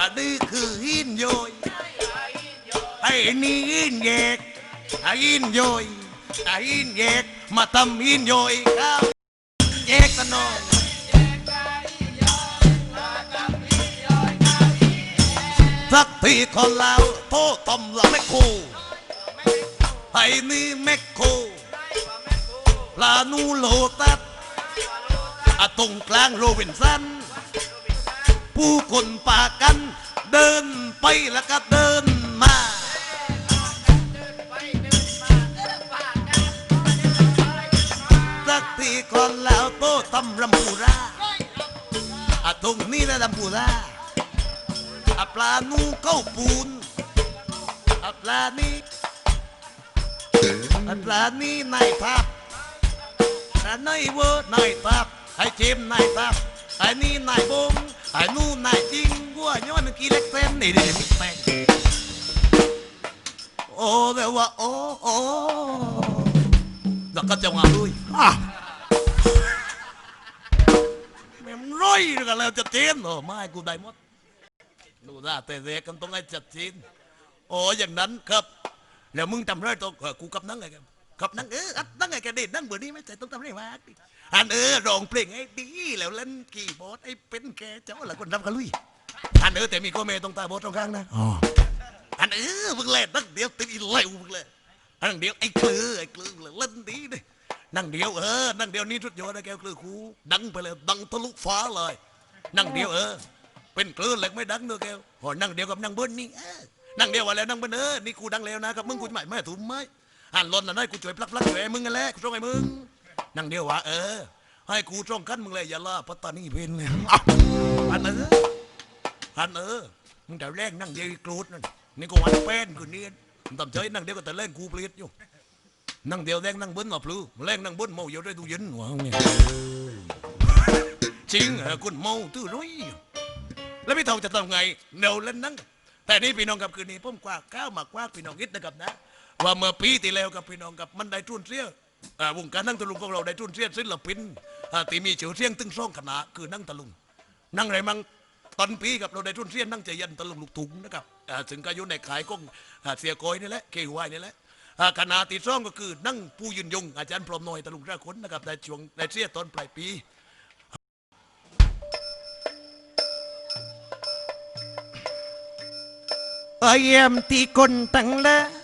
อันนี้คือหินโยยไอ้นี่หินแยกไอ้หินโยยไอ้หินแยกมาทำหินโยยข้าวแยกกันองสักทีคนแล้วโทษตำละแม่คูไอ้นี่แม่ครูลานูโลตัสอะตรงกลางโรบินสัน ผู้คนป่ากัน เดินไปแล้วก็เดินมา สักทีก่อนแล้วโตทำรำปูราอะตรงนี้นะรำปูราอะปลานูเข้าปูนอะปลานี้อะปลานี้นายทับอะนายเวอร์นายทับไอ้เจมนายทับไอ้นี่นายบง ไอ้นู่นนายจริงวัวย้อยเมื่อกี้เล็กเส้นนี่เดี๋ยวมิกแป้งโอ้เดี๋ยวว่าโอ้โอ้แล้วก็จะมาด้วยอะแม่มนร้อยกันแล้วจะเจนเหรอไม่กูได้หมดดูได้แต่เด็กกันต้องให้จัดเจนโอ้อย่างนั้นครับแล้วมึงจำได้ตรงกูกับนั่งไงกันกับนั่งเอออัดนั่งไงกันดินั่งเบอร์นี้ไม่ใช่ต้องทำได้มาดิ อันเออร้องเพลงให้ดีแล้วเล่นกีย์บอร์ดไอ้เป็นแกเจ้าละคนรับกันลุยอันเออแต่มีก็เมย์ตรงตาบอดตรงข้างนะอ๋ออันเออมึงเล่นนั่งเดียวติดอีเหลวมึงเลยนั่งเดียวไอ้คลือไอ้คลือเลยเล่นดีดินั่งเดียวเออนั่งเดียวนี่ทุดโยนไอ้แก้วคลือครูดังไปเลยดังทะลุฟ้าเลยนั่งเดียวเออเป็นคลือเหล็กไม่ดังด้วยแก้วโอ้นั่งเดียวกับนั่งเบิ้ลนี่เออนั่งเดียวว่าแล้วนั่งเบิ้ลเออนี่กูดังแล้วนะกับมึงกูจะไม่ไม่ถูกไหมหันล้นน่ะน้อยกูช่วยพลักพลักช่วยไอ้มึงกันแหละกูช่วยไอ้มึง นั่งเดียวว่าเออ ให้กูจ้องกันมึงเลยอย่าล่าพัตตานีเพนเลยอะอันเออฮันเออมึงแต่แรกนั่งเดียวอีกรูดนั่นนี่ก็วันเป็นกูเนียนมึงทำใจนั่งเดียวก็แต่แรกกูเปลี่ยนอยู่นั่งเดียวแรกนั่งบิ้ลมาพลูแรกนั่งบิ้ลเมาอยู่ได้ดูเย็นวะเนี่ยจริงเหรอคุณเมาตื้อรุ่ยแล้วพี่เท่าจะทำไงเดี๋ยวเล่นนั่งแต่นี่พี่น้องกับคืนนี้ผมกว่าก้าวมากว่าพี่น้องคิดนะครับนะ ว่าเมื่อปีที่แล้วกับพี่น้องกับมันได้ทุนเสีย วงการนั่งตะลุงของเราได้ทุนเสียศิลปินอ่าที่มีชื่อเสียงตึงซ่องขนาดคือนั่งตะลุงนั่งไรมั่งตอนปีกับเราได้ทุนเสียนนั่งใจยันตะลุงลูกถุงนะครับถึงก็อยู่ในขายกล้องเสียกอยนี่แหละเกวายนี่แหละอ่าคณะตีซ่องก็คือนั่งผู้ยืนยง อาจารย์พรหมน้อยตะลุงราคนนะครับได้ช่วงได้เสียตอนปลายปีไอเยี่ยมตีคนตั้งละได้จนตั้งลายได้จนตนาพว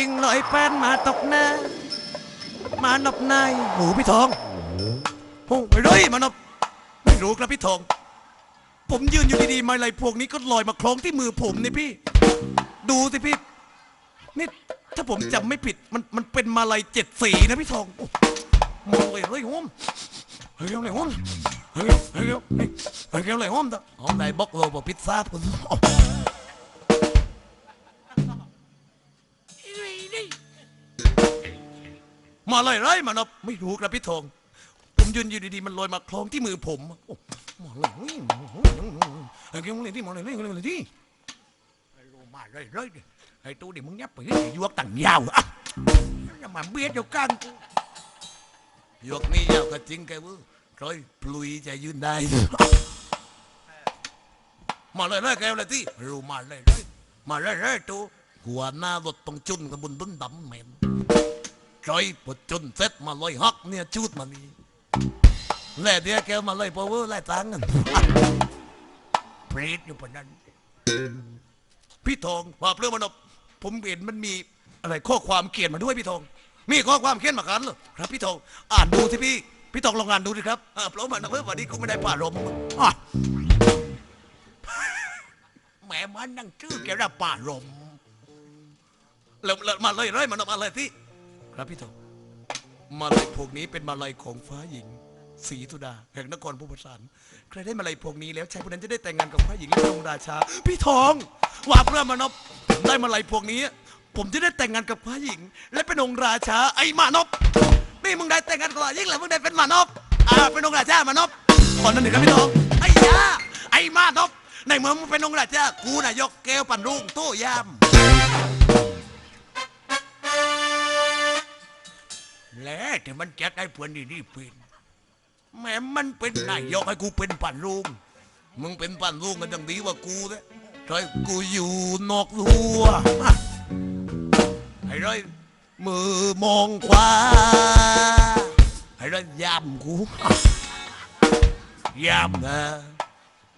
จึงลอยแป้นมาตกหน้ามานบนายโอ้พี่ทองโอ้ไปเลยมานบไม่รู้ครับพี่ทอง ผมยืนอยู่ดีๆมาอะไรพวกนี้ก็ลอยมาคล้องที่มือผมนี่พี่ ดูสิพี่นี่ถ้าผมจำไม่ผิดมันมันเป็นมาลัยเจ็ดสีนะพี่ทองโอ้มาเลยเลยโฮมเฮ้ยเอาเลยโฮมเฮ้ยเฮ้ยเฮ้ยเฮ้ยเอาเลยโฮมต่อหอมได้บอกโลบอกพิซซ่าคุณ มาเลยไรมานบไม่รู้ครับพี่ทองผมยืนอยู่ดีๆมันลอยมาคล้องที่มือผมโอ้มาเลยเฮ้ยเฮ้ยเอาเลยที่มาเลยเลยเลยที่ไอ้โรมาเลยเลยดิไอ้ตู้ดิมึงยับไปดิยวกตั้งยาวอะอย่ามาเบียดเดียวกันยวกนี่ยาวก็จริงแกเว้ยคอยพลุยจะยืนได้มาเลยเลยแกเลยที่รู้มาเลยเลยมาเลยเลยตู้หัวหน้ารถต้องจุนกับบุญบุญดำเหม็น คอยปดจนเสร็จมาลอยฮักเนี่ยชุดมานี่แล้วเดี๋ยวแกมาเลยพอเวอร์ไล่ตังกันเปรตอยู่ปนนั้น พี่ทองว่าเรื่องมันผมเห็นมันมีอะไรข้อความเขียนมาด้วยพี่ทอง มีข้อความเขียนมากันเหรอครับพี่ทองอ่านดูสิพี่ พี่ทองลองอ่านดูดิครับเพราะมันเพื่อวันนี้กูไม่ได้ป่ารมแหมมันนั่งชื่อแกระป่ารมแล้วแล้วมาเลยเลยมันมาเลยที่ ครับพี่ทองมาเลยพวกนี้เป็นมาลัยของฟ้าหญิงศรีธุดาแห่งนครภูมิสารใครได้มาลัยพวกนี้แล้วชายคนนั้นจะได้แต่งงานกับพระหญิงและพระองค์ราชา พี่ทองว่าพระมานพได้มาลัยพวกนี้ ผมจะได้แต่งงานกับพระหญิง และเป็นองค์ราชาไอ้มานพนี่มึงได้แต่งงานกับพระหญิงหรือมึงได้เป็นมานพอ่าเป็นองค์ราชามานพขอนั้นหนึ่งครับพี่ทองไอ้ยาไอ้มานพในเมื่อมึงเป็นองค์ราชากูน่ะยกแก้วปั่นรุ่งโต้ยาม แล้วแต่มันจัดให้เพื่อนดีนี่เป็นแม้มันเป็นนายยกให้กูเป็นปั่นลุงมึงเป็นปั่นลุงกันดังดีกว่ากูเนะใช่กูอยู่นอกรั้วไอ้ไรมือมองขวาไอ้ไรยำกูยำนะ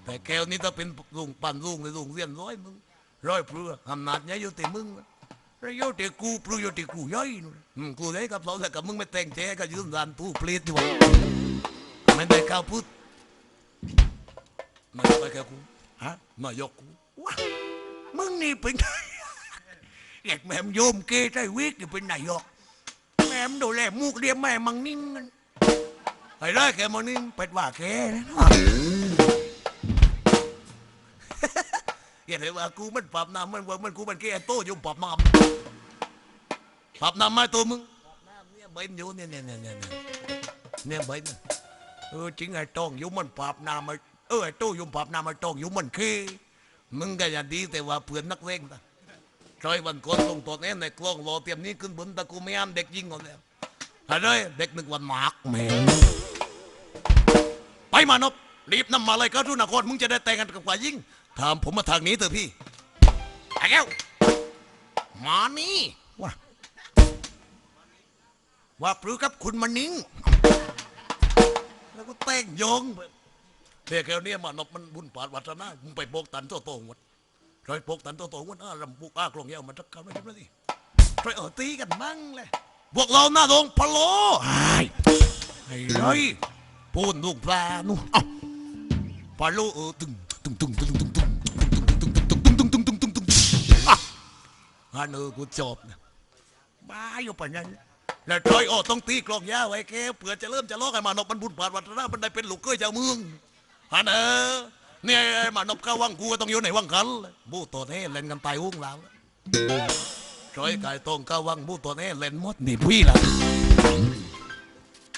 แต่แก้วนี้ถ้าเป็นลุงปั่นลุงในลุงเรียนร้อยมึงร้อยเพื่ออำนาจเนี้ยอยู่ที่มึงนะ ระโยชน์ที่กูประโยชน์ที่กูย่อยนู่นกูได้กับเราแต่กับมึงไม่แต่งแจ้ก็ยืนรันตู้เปลี่ยนอยู่ไม่ได้ข้าวพูดนายกไปแค่กูฮะนายกกูว้ามึงนี่เป็นเด็กแม่มโยมเกย์ใจวิกนี่เป็นนายกแม่มดูแลมูกเรียมแม่มังนิ่งกันไอ้ไรแกมังนิ่งเป็ดว่าแกนะ อย่าเลยว่ากูมันปรับน้ำมันว่ามันกูมันแกโตอยู่ปรับน้ำปรับน้ำมาตัวมึงปรับน้ำเนี่ยเบนอยู่เนี่ยเนี่ยเนี่ยเนี่ยเนี่ยเนี่ยเบนเออจริงไอ้ต้องอยู่มันปรับน้ำมาเออไอ้โตอยู่ปรับน้ำมาต้องอยู่มันเคมึงก็อย่าดีแต่ว่าเพื่อนนักเลงนะใช่วันก่อนตรงตัวนี้ในกล้องรอเตรียมนี้ขึ้นบนตะกูไม่อ้ามเด็กยิงก่อนแล้วอะไรเด็กหนึกวันหมากแม่ไปมานพรีบนำมาเลยก็ทุนครมึงจะได้แต่งกันกับกว่ายิ่ง ถามผมมาทางนี้เถอะพี่ไอ้แก้วมานี่ว่าว่าปรือกับคุณมานิงแล้วก็แต่งโยงเด็กแก้วเนี่ยมานพมันบุญปาดวัฒนามึงไปโปกตันโตโตงหมดรอยโปกตันโตโตงหมดอ้ารำปุกอ้ากลองแก้วมันทักคำไม่ใช่ไหมสิไปเออตีกันมั่งเลยพวกเราหน้าโรงพะโล้ไอ้ไอ้ไรพูนลูกปลานู่นเอ้าพาโลเออตึงตึงตึงตึง ฮันเออกูจบนะบ้าอยู่ปะนั้นแล้วจอยโอ้ต้องตีกลองยาวไว้แกเผื่อจะเริ่มจะลอกไอ้มานพมันบุญผ่านวัฒนามันได้เป็นลูกเกยเจ้าเมืองฮันเออเนี่ยไอ้มานพเข้าวังกูก็ต้องอยู่ในวังคันบูตัวนี้เล่นกันตายหุ้งแล้วจอยไก่ตรงเข้าวังบูตัวนี้เล่นหมดนี่พี่ละ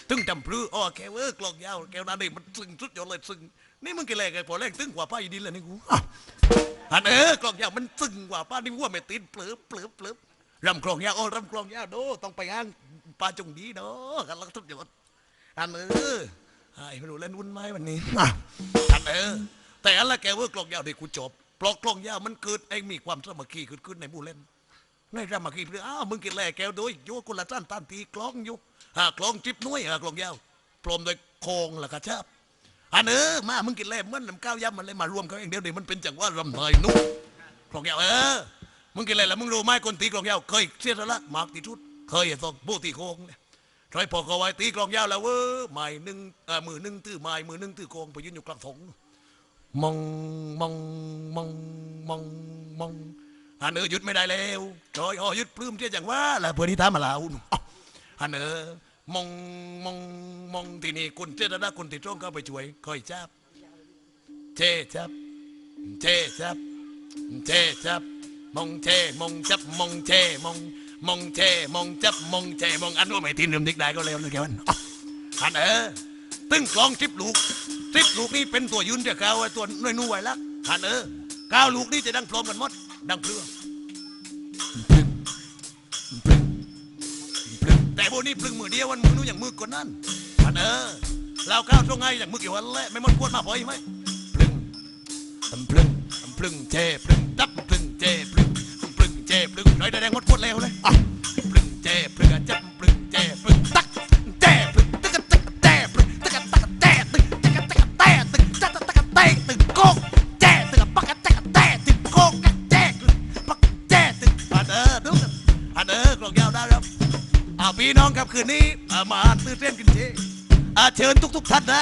ตึงจำพลืออ๋อแกเวอร์กลองยาวแกนั้นนี่มันซึ้งสุดยอดเลยซึ้งนี่มึงกี่แรกไอ้พอแรกตึงกว่าป้าอีดินเลยนี่กูอะอันเออกลองยาวมันซึ้งกว่าป้านี่วัวไม่ติดเปลือบเปลือบเปลือบรำกลองยาวโอ้รำกลองยาวโดต้องไปอ้างป้าจงดีเนาะกันลักทุกอย่างอันเออไอ้ไม่รู้เล่นวุ่นไหมวันนี้อะอันเออ แต่อันละแกเวอร์กลองยาวเด็กกูจบปลอกกลองยาวมันเกิดเองมีความสามัคคีเกิดขึ้นในหมู่เล่นในรำมากี้เพื่ออ้าวมึงกินแหล่แก้วด้วยโยคนละจ้านตันตีกลองอยู่หากลองจิบน้อยหากลองยาวพรมโดยโคงและกระชับ อันเออมา มึงกินแหล่มันน้ำก้าวยำมันเลยมารวมเขาเองเดียวเดียมันเป็นจังหวะรำไทยนุ่มกลองยาวเออ มึงกินแหล่แล้วมึงรู้ไหมคนตีกลองยาวเคยเสียสละมากที่สุด เคยต้องบูตีโค้งเนี่ยใครพอเขาไว้ตีกลองยาวแล้วเว้ยไม้หนึ่งเออมือหนึ่งตื้อไม้มือหนึ่งตื้อโค้งไปยืนอยู่กลางถงมองมองมองมองมองอันเออหยุดไม่ได้แล้วจอยอ๋อหยุดปลื้มเที่ยจังว่าแล้วเพื่อนที่ตามาลาวนู่นอ๋ออันเออ มองมองมองที่นี่คนเจ้าหน้าคนที่ตรงเข้าไปช่วยคอยจับเจจับเจจับเจจับมองเจมองจับมองเจมองมองเจมองจับมองเจมองอันว่าไม่ทีนเดิมดิกได้ก็แล้วนะแกวันอันเออตึ้งกลองทิปลูกทิปลูกนี่เป็นตัวยืนเดียวก้าไอ้ตัวน้อยนุ่ยละอันเออก้าวลูกนี่จะดังพร้อมกันหมดดังเพลือ นี่พึ่งมือเดียววันมือนู้นอย่างมือกว่านั้นอันเออเราข้าวช่วงไงอย่างมือกี่วันแล้วไม่มันควนมาพอยไหมพึ่งทำพึ่งทำพึ่งเจพึ่งดับพึ่งเจพึ่งพึ่งเจพึ่งไรแดงหมดกวนแล้วเลย สัตว์นะ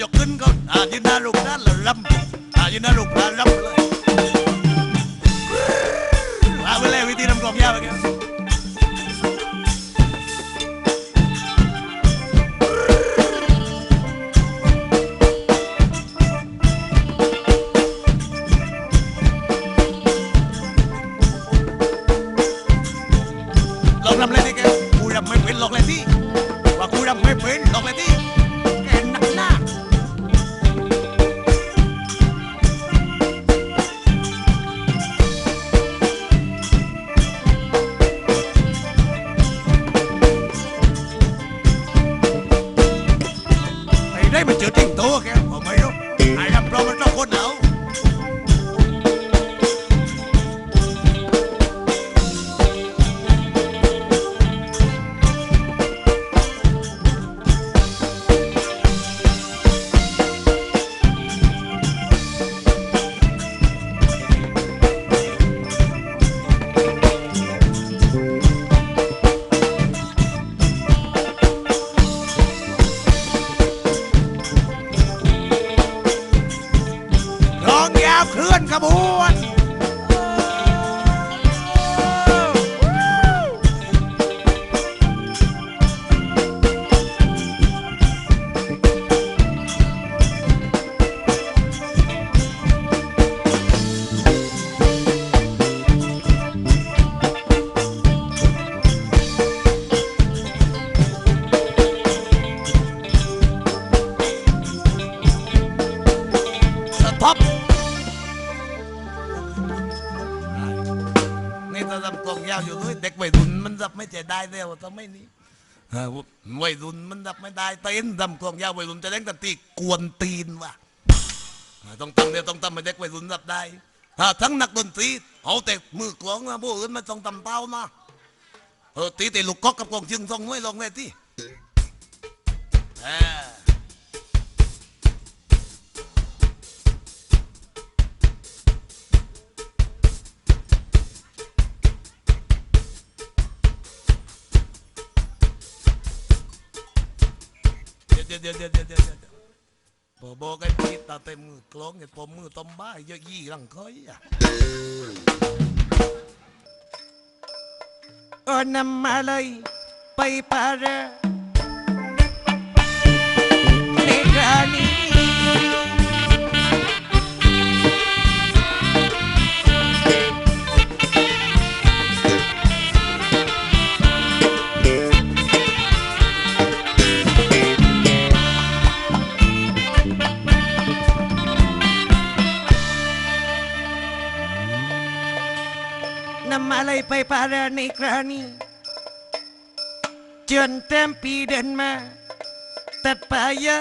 ยกขึ้นก็ยืนหน้าลูกนั่นล้วรำยืนหน้าลูกนั่นรำเลยเอาเลยวิธีนำกลองยาวไปแกลองรำเลยดีแกกูยัำไม่เป็นหรอกเลยที่ ถ้าทำกลองยาวอยู่ด้วยเด็กวัยรุ่นมันรับไม่ใจได้แล้วทำไม่นี้วัยรุ่นมันรับไม่ได้เต้นทำกลองยาววัยรุ่นจะเล่นกันตีกวนตีนว่ะต้องทำเนี่ยต้องทำให้เด็กวัยรุ่นรับได้ถ้าทั้งนักดนตรีเอาแต่มือกลองนะพวกอื่นมันต้องทำเต้านะเออตีแต่ลูกก๊อกกับกลองจึงต้องไม่ลงเลยที่ ดี๋ยวเดี๋ยวเดี๋ยวเดี๋ยวเดี๋ยวเดี๋ยวเดี๋ยวพอบอกไอ้พีตาเต็มมือคล้องเงี้ยปมมือต้มบ้าเยอะยี่หลังคอยอะโอ้นำมาเลยไปปาระ ไปปาระในคราวนี้จนเต็มปีเดินมา ตัดปายะ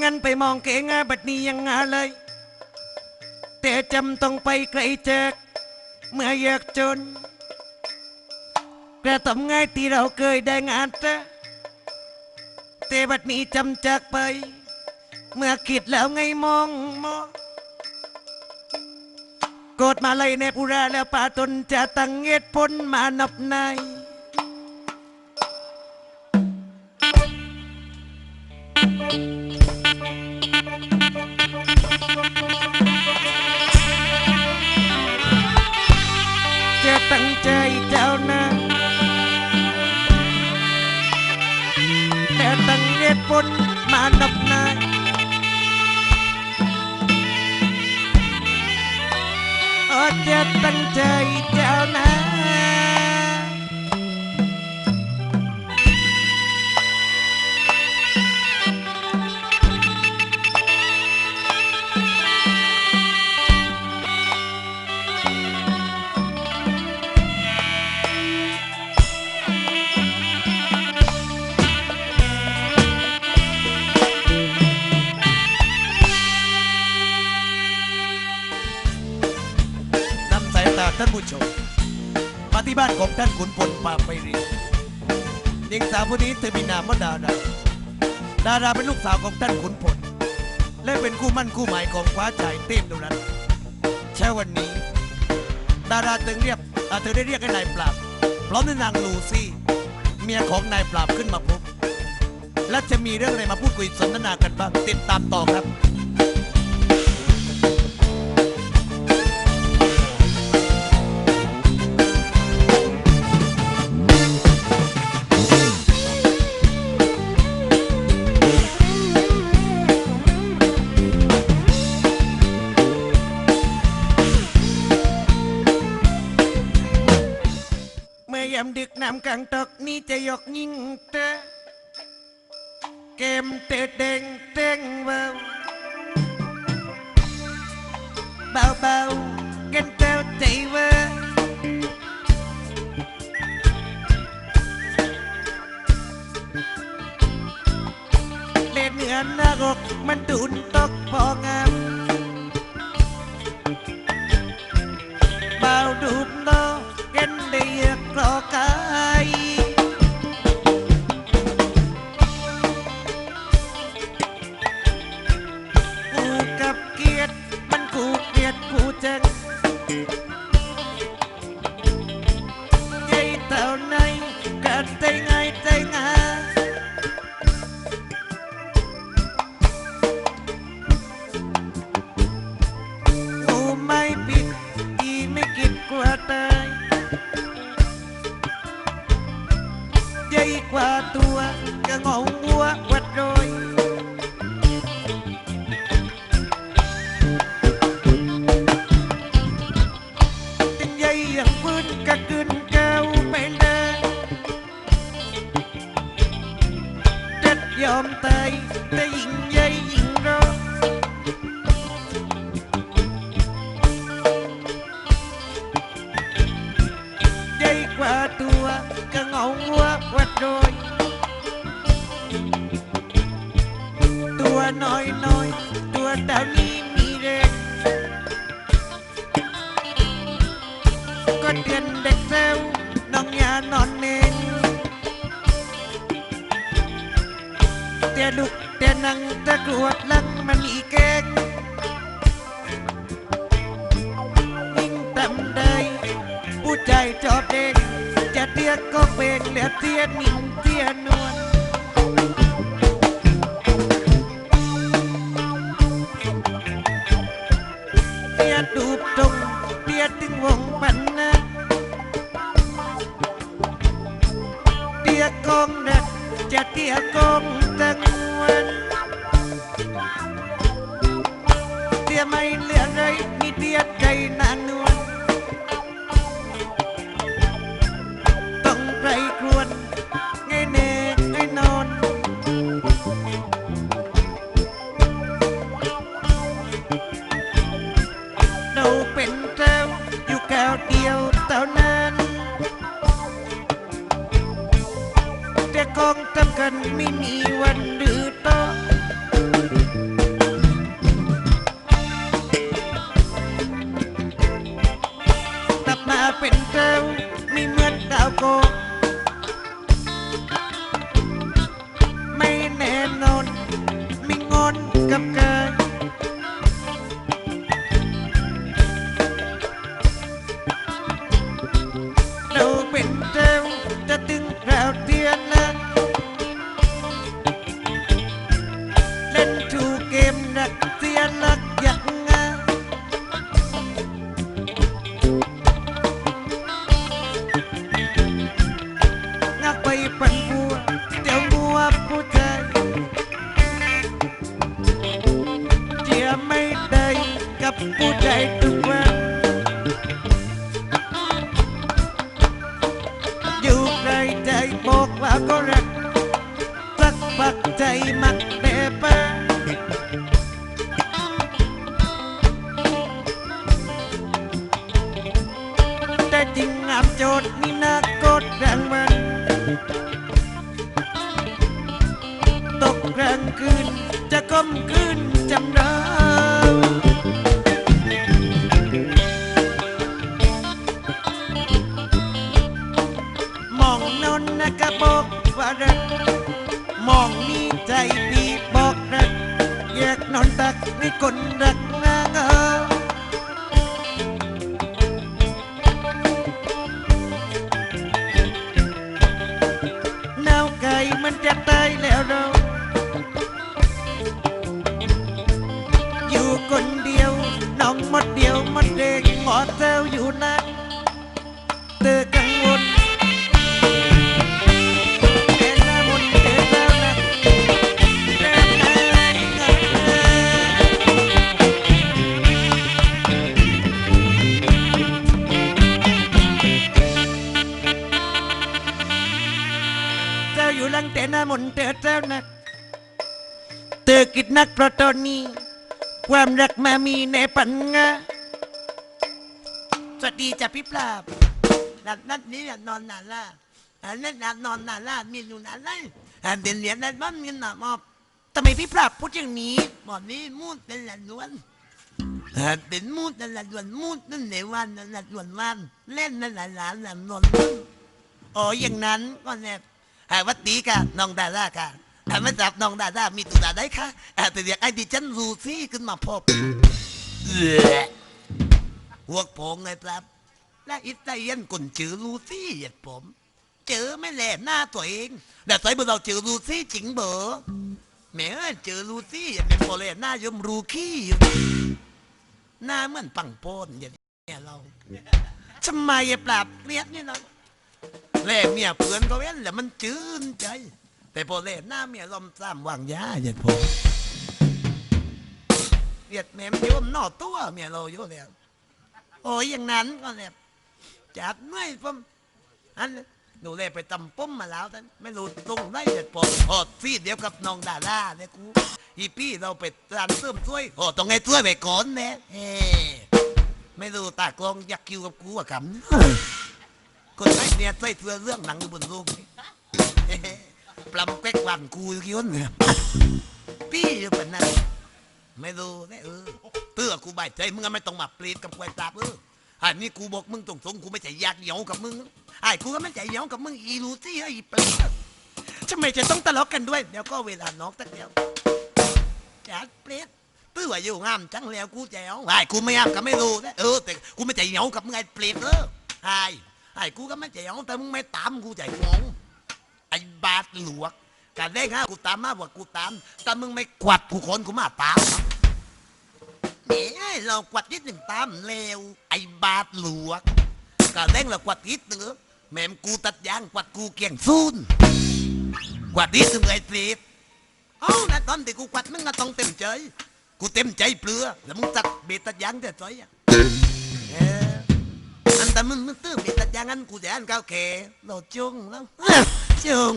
งั้นไปมองเกงาบัดนี้ยังงาเลย แต่จำต้องไปไกลจากเมื่อยากจน กระทำง่ายที่เราเคยได้งานแต่แต่บัดนี้จำจากไป เมื่อคิดแล้วไงมองมอง กดมาเลยในปุราแล้วป่าตนจะตั้งเหตุผลมานับในายจะตั้งใจเจ้านะแต่ตั้งเหตุผลมานับ ดาราเป็นลูกสาวของท่านขุนพล และเป็นคู่มั่นคู่หมายของฟ้าชายเต้มดรัตน์เช้าวันนี้ ดาราตึงเรียกเธอได้เรียกให้นายปราบพร้อมด้วยนางลูซี่ เมียของนายปราบขึ้นมาพบและจะมีเรื่องอะไรมาพูดคุยสนทนากันบ้างติดตามต่อครับามกัางตกนี่จะยกยิ่งเตะเกมเตะเด้งเต้งเบาเบาเบากันเต้าใจเวอเล่นเหนือหน้าอกมันดุนตกพองาม everything máu quét rồi tua nói nói, tua đã đi mi rê. Có tiền đẹp theo nông nhà non nên. Tia đục tia năng ta ruột lăng mà nị kẹt ninh tầm đây bút chạy cho đêm ละเตียก็เป็นละเตียนิ่งเตียนวลเตียดูบตรงเตียตึงวงปันนะเตียกองนะจะเตียกองตะงวนเตียไม่เหลือไร เป็นเกลไม่เหมือนดาวโก รักมามีในปัญงาสวัสดีจ้ะพี่ปราบนัดนัดนี้นอนนานละอันนั้นนัดนอนนานละมีอยู่นานเลยอันเดียนเหรียญนั้นบ้านเงินหนามอบทำไมพี่ปราบพูดอย่างนี้หมอนนี้มูดเป็นหลันล้วนเป็นมูดนั่นแหละล้วนมูดนั่นในวันนั่นแหละล้วนวันเล่นนั่นแหละหลานแหลมนนอ๋ออย่างนั้นก็แน่หาวัดดีค่ะน้องดาราค่ะ ถ้าไม่จับน้องดารามีตุดาได้ค่ะอาจจะเรียกไอ้ดิฉันรูซี่ขึ้นมาพบเอื้อหัวโผงไงครับ และอิตาเลียนคนชื่อลูซี่เหยียดผม เจอไม่แหล่หน้าตัวเอง แต่ใส่เมื่อเราเจอลูซี่จิงเบอแหม่เอ้ยเจอลูซี่อย่าเป็นโมเลหน้ายมรูขี้อยู่หน้าเหมือนปังโปนอย่างนี้เราทำไมอย่าปราบเรียกนี่เราแล่เมียเพื่อนก็เว้นแล้วมันจืนใจ แต่พอเล่หน้าเมียลมซ้ำวางยาเหยียดผมเหยียดแม่มโยมนอตัวเมียเราอยู่แล้วโอ้ยอย่างนั้นก็เนี่ยจัดไม่ผมอันหนูเลยไปตำปุ้มมาแล้วท่านไม่รู้ตรงไหนเด็ดผมโอดซีเดียวกับน้องดาราเนี่ยกูอีพี่เราไปร้านเสริมช่วยโอ้ต้องให้ช่วยไปก่อนเนี่ยเฮ้ไม่รู้ตากลองอยากคิวกับกูอะครับคนไหนเนี่ยใส่เสื้อเรื่องหนังอยู่บนรูปนี่ ปลำแป๊กหวังกูคิดว่าเนี่ยพี่อยู่เป็นนั่นไม่รู้ได้เออเตื้อกูใบายใจมึงไม่ต้องมาเปลีดกับกวยตาบเออไอ้นี่กูบอกมึงตรงๆกูไม่ใจอยากเหนียวกับมึงไอ้กูก็ไม่ใจเหนียวกับมึงอีรู้ที่ไอ้เปลีดทำไมจะต้องทะเลาะกันด้วยเดี๋ยวก็เวลาน้อกตักเดียวจัดเปลีดตื้ออยู่งามจังแล้วกูแจ๋วไอ้กูไม่งามก็ไม่รู้นะเออแต่กูไม่ใจเหนียวกับมึงไอ้เปลีดเออไอ้ไอ้กูก็ไม่ใจเหนียวแต่มึงไม่ตามกูใจงง หลวกการเล่นฮะกูตามมากกว่ากูตามแต่มึงไม่กวัดกูคนกูมาตามแหมเรากวัดนิดหนึ่งตามเลวไอ้บาดหลวกก็เร่งเรากวัดนิดหนึ่งเออแม่มกูตัดยางกวัดกูเกี่ยงซูนกวัดนิดหนึ่งไอ้ปลีดเอ้านะตอนที่กูกวัดมึงก็ต้องเต็มใจกูเต็มใจเปลือแล้วมึงตัดเบ็ดตัดยางแต่ใจอะอันแต่มึงมึงตื้อเบ็ดตัดยางอันกูจะอันก้าวแขเราจงแล้ว จง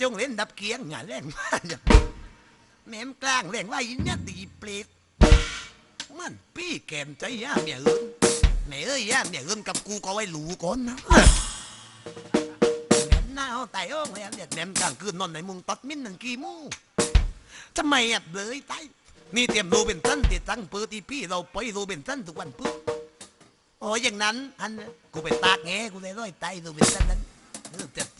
จงเล่นดับเกียงงานแรงมากแม่มกลางแรงว่าอินเนี่ยตีเปรตมันพี่แกมใจย่าเมียอื่นแม่เอ้ยย่าเมียเอื่นกับกูก็ไว้หลูก่อนนะแม่มหน้าเอาไตโอ้งแล้วเนี่ยแม่มกลางคืนนอนในมุงตัดมิ้นนั่นกี่มูทำไมอะเลยไตนี่เตรียมโรเบนสันติดตั้งเปิดที่พี่เราไปโรเบนสันทุกวันปุ๊บโอ้ยอย่างนั้นอันกูไปตากแงกูเลยร้อยไตโรเบนสันนั้นเออจัดจริง